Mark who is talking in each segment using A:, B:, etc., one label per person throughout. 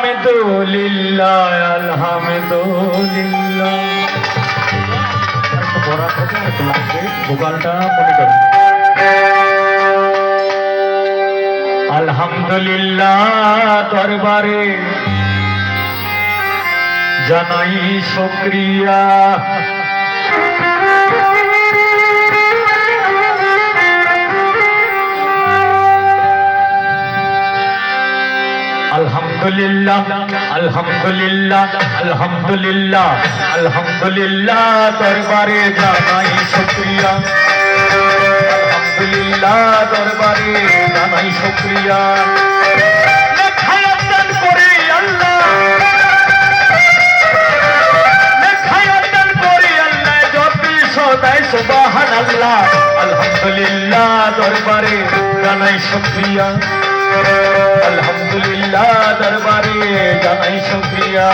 A: আলহামদুলিল্লাহ। আলহামদুলিল্লাহ ভোকালটা মনে করুন দরবারে জানাই শুক্রিয়া। আলহামদুলিল্লাহ আলহামদুলিল্লাহ আলহামদুলিল্লাহ আলহামদুলিল্লাহ, দরবারে জানাই শুক্রিয়া। আলহামদুলিল্লাহ, দরবারে জানাই শুক্রিয়া। লেখায়তন করে আল্লাহ। সদাই আলহামদুলিল্লাহ, দরবারে জানাই শুক্রিয়া। আলহামদুলিল্লাহ দরবারে জানাই শুক্রিয়া।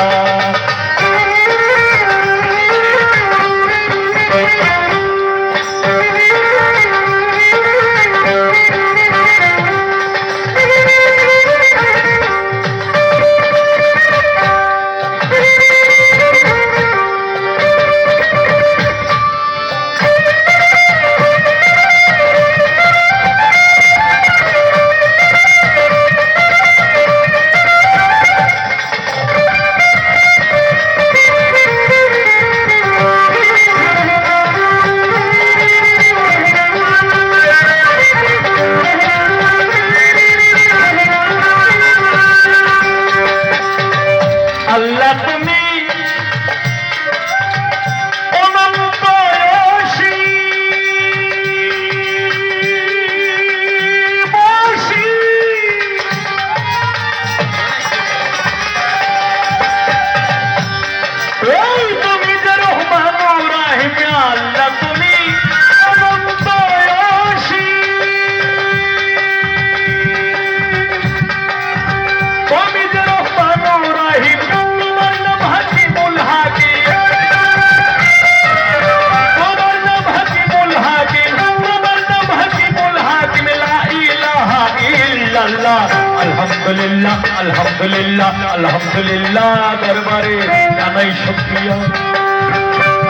A: ইল্লাল্লাহ আলহামদুলিল্লাহ আলহামদুলিল্লাহ আলহামদুলিল্লাহ দরবারে জানাই শুকরিয়া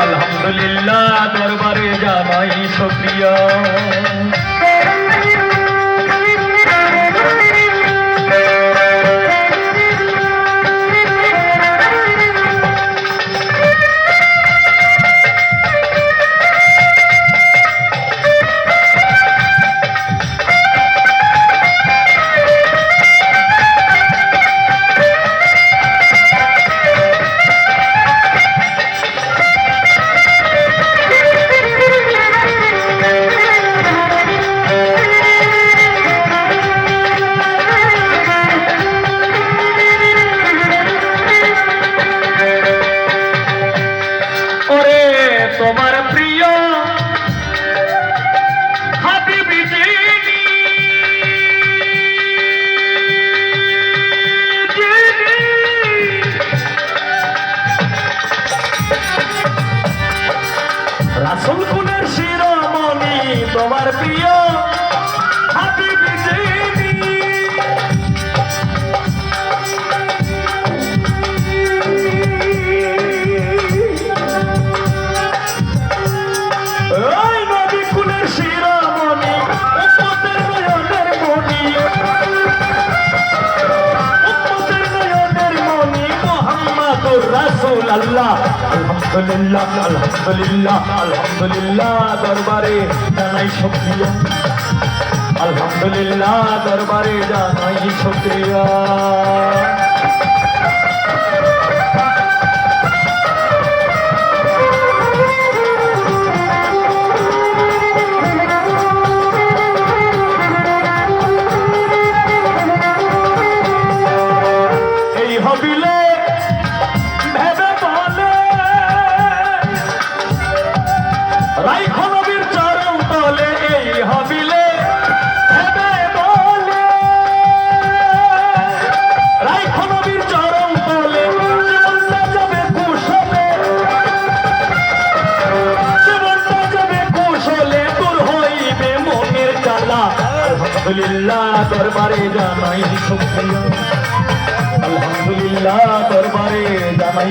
A: আলহামদুলিল্লাহ দরবারে জানাই শুকরিয়া আল্লাহ আলহামদুলিল্লাহ আলহামদুলিল্লাহ আলহামদুলিল্লাহ দরবারে জানাই শুকরিয়া। আলহামদুলিল্লাহ দরবারে জানাই শুকরিয়া। আলহামদুলিল্লাহ, দরবারে জানাই শুক্রিয়া আলহামদুলিল্লাহ, দরবারে জানাই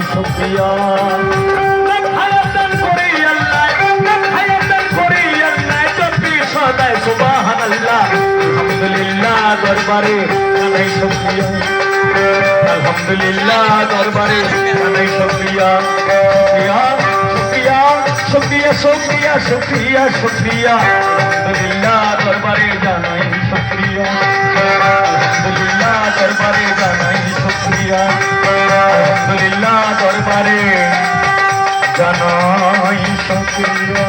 A: জপি সদায় সুবহানাল্লাহ আলহামদুলিল্লাহ, দরবারে জানাই শুক্রিয়া আলহামদুলিল্লাহ, দরবারে জানাই শুক্রিয়া শুক্রিয়া শুক্রিয়া শুক্রিয়া শুক্রিয়া আলহামদুলিল্লাহ, দরবারে জানাই শুক্রিয়া আলহামদুলিল্লাহ দরবারে জানাই শুক্রিয়া আলহামদুলিল্লাহ দরবারে জানাই শুক্রিয়া